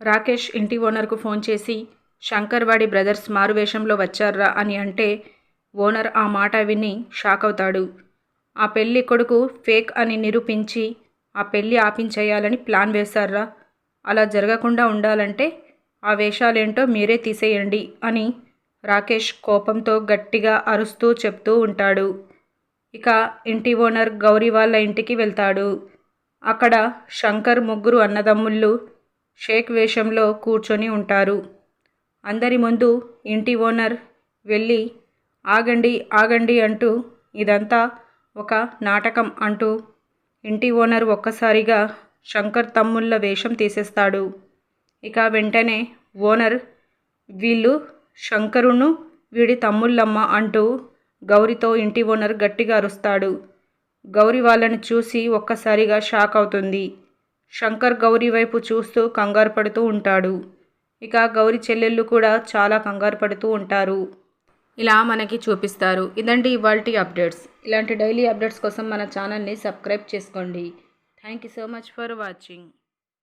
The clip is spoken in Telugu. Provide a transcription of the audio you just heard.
రాకేష్ ఇంటి ఓనర్కు ఫోన్ చేసి శంకర్ వాడి బ్రదర్స్ మారువేషంలో వచ్చారా అని అంటే ఓనర్ ఆ మాట విని షాక్ అవుతాడు. ఆ పెళ్ళి కొడుకు ఫేక్ అని నిరూపించి ఆ పెళ్ళి ఆపించేయాలని ప్లాన్ వేశారా అలా జరగకుండా ఉండాలంటే ఆ వేషాలేంటో మీరే తీసేయండి అని రాకేష్ కోపంతో గట్టిగా అరుస్తూ చెప్తూ ఉంటాడు. ఇక ఇంటి ఓనర్ గౌరీ వాళ్ళ ఇంటికి వెళ్తాడు. అక్కడ శంకర్ ముగ్గురు అన్నదమ్ముళ్ళు షేక్ వేషంలో కూర్చొని ఉంటారు. అందరి ముందు ఇంటి ఓనర్ వెళ్ళి ఆగండి ఆగండి అంటూ ఇదంతా ఒక నాటకం అంటూ ఇంటి ఓనర్ ఒక్కసారిగా శంకర్ తమ్ముళ్ళ వేషం తీసేస్తాడు. ఇక వెంటనే ఓనర్ వీళ్ళు శంకరును వీడి తమ్ముళ్ళమ్మ అంటూ గౌరితో ఇంటి ఓనర్ గట్టిగా అరుస్తాడు. గౌరి వాళ్ళని చూసి ఒక్కసారిగా షాక్ అవుతుంది. శంకర్ గౌరీ వైపు చూస్తూ కంగారు పడుతూ ఉంటాడు. ఇక గౌరి చెల్లెళ్ళు కూడా చాలా కంగారు పడుతూ ఉంటారు. ఇలా మనకి చూపిస్తారు. ఇదండి ఇవాల్టి అప్డేట్స్. ఇలాంటి డైలీ అప్డేట్స్ కోసం మన ఛానల్ని సబ్స్క్రైబ్ చేసుకోండి. Thank you so much for watching.